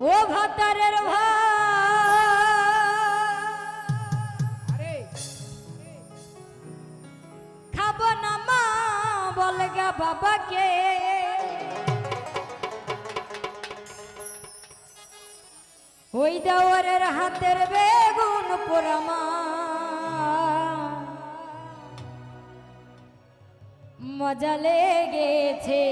ও ভাতারের ভাই। খাব না মা বলগা বাবাকে। ওই দেওয়ারের হাতের বেগুন পোড়ামা মজা লেগেছে।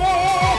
Sunday.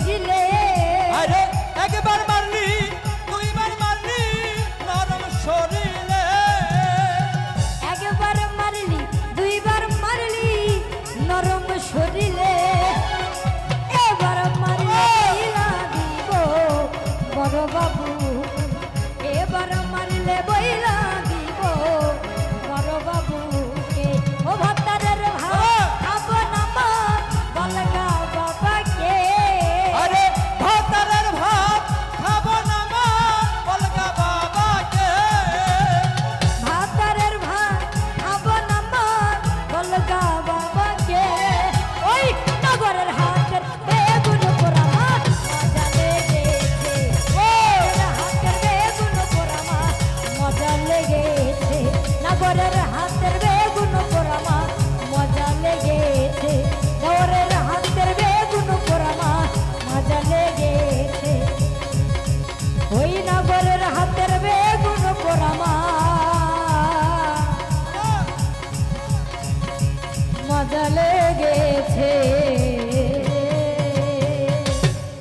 শরীরে আরে একবার